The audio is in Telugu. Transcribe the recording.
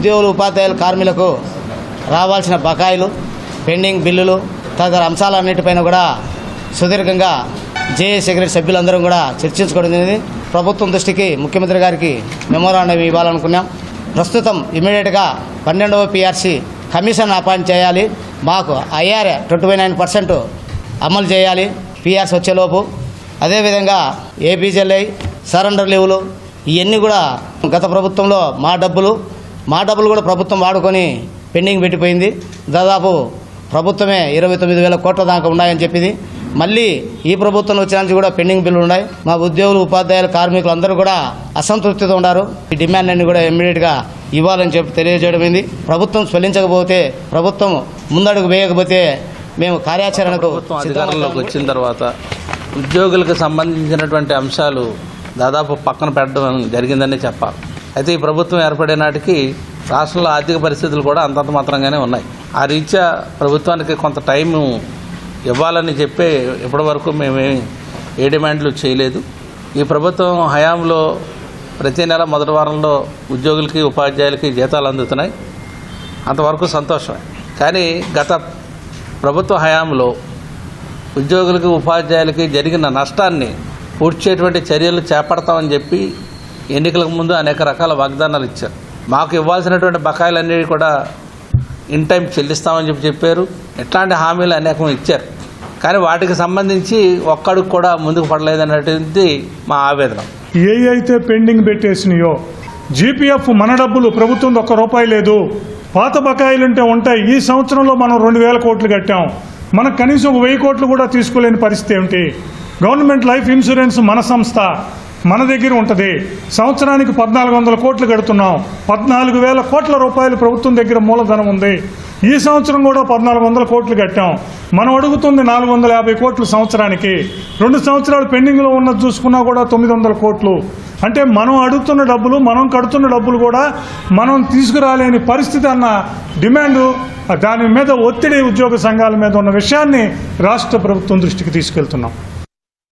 ఉద్యోగులు ఉపాధ్యాయులు కార్మికులకు రావాల్సిన బకాయిలు పెండింగ్ బిల్లులు తదితర అంశాలన్నిటిపైన కూడా సుదీర్ఘంగా జేఏ సెక్రటరీ సభ్యులందరం కూడా చర్చించుకోవడం జరిగింది. ప్రభుత్వం దృష్టికి ముఖ్యమంత్రి గారికి మెమోరాండం ఇవ్వాలనుకున్నాం. ప్రస్తుతం ఇమీడియట్గా పన్నెండవ పిఆర్సీ కమిషన్ అపాయింట్ చేయాలి. మాకు ఐఆర్ ట్వంటీ నైన్ పర్సెంట్ అమలు చేయాలి. పిఆర్సీ వచ్చేలోపు అదేవిధంగా ఏపీజెల్ఐ సరెండర్ లీవులు ఇవన్నీ కూడా గత ప్రభుత్వంలో మా డబ్బులు మా డబ్బులు కూడా ప్రభుత్వం వాడుకొని పెండింగ్ పెట్టిపోయింది. దాదాపు ప్రభుత్వమే ఇరవై తొమ్మిది వేల కోట్ల దాకా ఉన్నాయని చెప్పింది. మళ్ళీ ఈ ప్రభుత్వం వచ్చినానికి కూడా పెండింగ్ బిల్లులు ఉన్నాయి. మా ఉద్యోగులు ఉపాధ్యాయులు కార్మికులు అందరూ కూడా అసంతృప్తితో ఉన్నారు. ఈ డిమాండ్ అన్ని కూడా ఇమ్మీడియట్గా ఇవ్వాలని చెప్పి తెలియజేయడమైంది ప్రభుత్వం స్పందించకపోతే ప్రభుత్వం ముందడుగు వేయకపోతే మేము కార్యాచరణకు అధికారంలోకి వచ్చిన తర్వాత ఉద్యోగులకు సంబంధించినటువంటి అంశాలు దాదాపు పక్కన పెట్టడం జరిగిందని చెప్పాలి. అయితే ఈ ప్రభుత్వం ఏర్పడే నాటికి రాష్ట్రంలో ఆర్థిక పరిస్థితులు కూడా అంతంత మాత్రంగానే ఉన్నాయి. ఆ రీత్యా ప్రభుత్వానికి కొంత టైం ఇవ్వాలని చెప్పే ఇప్పటి వరకు మేమేమి ఏ డిమాండ్లు చేయలేదు. ఈ ప్రభుత్వం హయాంలో ప్రతి నెల మొదటి వారంలో ఉద్యోగులకి ఉపాధ్యాయులకి జీతాలు అందుతున్నాయి. అంతవరకు సంతోషమే. కానీ గత ప్రభుత్వ హయాంలో ఉద్యోగులకి ఉపాధ్యాయులకి జరిగిన నష్టాన్ని పూడ్చేటువంటి చర్యలు చేపడతామని చెప్పి ఎన్నికలకు ముందు అనేక రకాల వాగ్దానాలు ఇచ్చారు. మాకు ఇవ్వాల్సినటువంటి బకాయిలన్నీ కూడా ఇన్ టైం చెల్లిస్తామని చెప్పి చెప్పారు. ఇట్లాంటి హామీలు అనేకం ఇచ్చారు. కానీ వాటికి సంబంధించి ఒక్కడికి కూడా ముందుకు పడలేదనేటువంటిది మా ఆవేదన. ఏ అయితే పెండింగ్ పెట్టేసినాయో జీపీఎఫ్ మన డబ్బులు ప్రభుత్వం ఒక్క రూపాయి లేదు. పాత బకాయిలుంటే ఉంటాయి. ఈ సంవత్సరంలో మనం రెండు వేల కోట్లు కట్టాం. మనకు కనీసం ఒక వెయ్యి కోట్లు కూడా తీసుకోలేని పరిస్థితి ఏమిటి? గవర్నమెంట్ లైఫ్ ఇన్సూరెన్స్ మన సంస్థ. మన దగ్గర ఉంటుంది. సంవత్సరానికి పద్నాలుగు వందల కోట్లు కడుతున్నాం. పద్నాలుగు వేల కోట్ల రూపాయలు ప్రభుత్వం దగ్గర మూలధనం ఉంది. ఈ సంవత్సరం కూడా పద్నాలుగు వందల కోట్లు కట్టాం. మనం అడుగుతుంది నాలుగు వందల యాభై కోట్లు సంవత్సరానికి. రెండు సంవత్సరాలు పెండింగ్లో ఉన్నది చూసుకున్నా కూడా తొమ్మిది వందల కోట్లు. అంటే మనం అడుగుతున్న డబ్బులు మనం కడుతున్న డబ్బులు కూడా మనం తీసుకురాలేని పరిస్థితి అన్న డిమాండ్ దాని మీద ఒత్తిడి ఉద్యోగ సంఘాల మీద ఉన్న విషయాన్ని రాష్ట్ర ప్రభుత్వం దృష్టికి తీసుకెళ్తున్నాం.